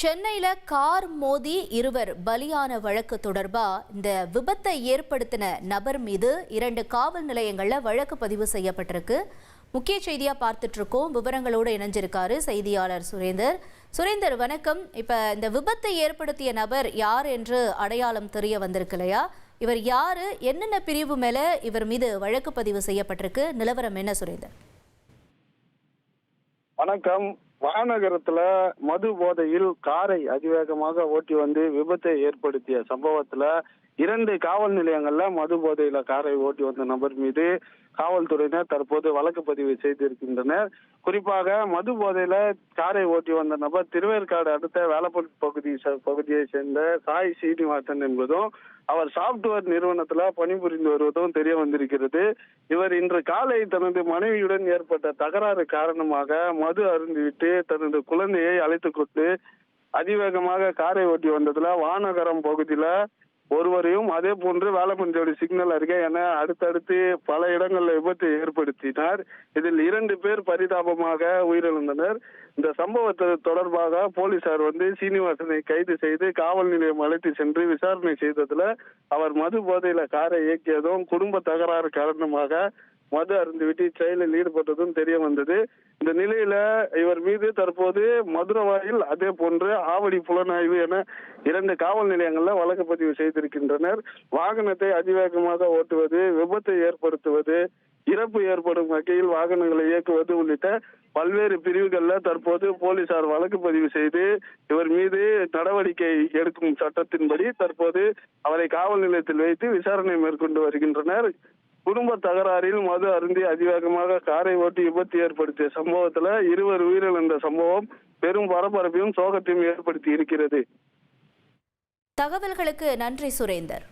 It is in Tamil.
சென்னையில கார் மோதி இருவர் பலியான வழக்கு தொடர்பா இந்த விபத்தை ஏற்படுத்தின நபர் மீது இரண்டு காவல் நிலையங்கள்ல வழக்கு பதிவு செய்யப்பட்டிருக்கு. முக்கிய செய்தியா பார்த்துட்டு இருக்கோம். விவரங்களோடு இணைஞ்சிருக்காரு செய்தியாளர் சுரேந்தர். சுரேந்தர் வணக்கம். இப்ப இந்த விபத்தை ஏற்படுத்திய நபர் யார் என்று அடையாளம் தெரிய வந்திருக்கு இல்லையா இவர் யாரு? என்னென்ன பிரிவு மேல இவர் மீது வழக்கு பதிவு செய்யப்பட்டிருக்கு? நிலவரம் என்ன சுரேந்தர்? வணக்கம். மாநகரத்துல மது போதையில் காரை அதிவேகமாக ஓட்டி வந்து விபத்தை ஏற்படுத்திய சம்பவத்துல இரண்டு காவல் நிலையங்கள்ல மது போதையில காரை ஓட்டி வந்த நபர் மீது காவல்துறையினர் தற்போது வழக்கு பதிவு செய்திருக்கின்றனர். குறிப்பாக மது போதையில காரை ஓட்டி வந்த நபர் திருவேற்காடு அடுத்த வேலப்பட்டு பகுதி பகுதியை சேர்ந்த சாய் சீனிவாசன் என்பதும் அவர் சாப்ட்வேர் நிறுவனத்துல பணிபுரிந்து வருவதும் தெரிய வந்திருக்கிறது. இவர் இன்று காலை தனது மனைவியுடன் ஏற்பட்ட தகராறு காரணமாக மது அருந்திவிட்டு தனது குழந்தையை அழைத்து கொண்டு அதிவேகமாக காரை ஓட்டி வந்ததுல வானகரம் பகுதியில ஒருவரையும் அதே போன்று வேலப்பஞ்சோடி சிக்னல் அருகே என அடுத்தடுத்து பல இடங்களில் விபத்தை ஏற்படுத்தினார். இதில் இரண்டு பேர் பரிதாபமாக உயிரிழந்தனர். இந்த சம்பவத்தை தொடர்பாக போலீசார் வந்து சீனிவாசனை கைது செய்து காவல் நிலையம் அழைத்து சென்று விசாரணை செய்ததுல அவர் மது போதையில காரை இயக்கியதும் குடும்ப தகராறு காரணமாக மது அருந்துவிட்டு செயலில் ஈடுபட்டதும் தெரிய வந்தது. இந்த நிலையில இவர் மீது தற்போது மதுரவாயில் அதே போன்று ஆவடி புலனாய்வு என இரண்டு காவல் நிலையங்கள்ல வழக்கு பதிவு செய்திருக்கின்றனர். வாகனத்தை அதிவேகமாக ஓட்டுவது விபத்தை ஏற்படுத்துவது இறப்பு ஏற்படும் வகையில் வாகனங்களை இயக்குவது உள்ளிட்ட பல்வேறு பிரிவுகள்ல தற்போது போலீசார் வழக்கு பதிவு செய்து இவர் மீது நடவடிக்கை எடுக்கும் சட்டத்தின்படி தற்போது அவரை காவல் நிலையத்தில் வைத்து விசாரணை மேற்கொண்டு வருகின்றனர். குடும்ப தகராறில் மது அருந்தி அதிவேகமாக காரை ஓட்டி விபத்து ஏற்படுத்திய சம்பவத்துல இருவர் உயிரிழந்த சம்பவம் பெரும் பரபரப்பையும் சோகத்தையும் ஏற்படுத்தி இருக்கிறது. தகவல்களுக்கு நன்றி சுரேந்தர்.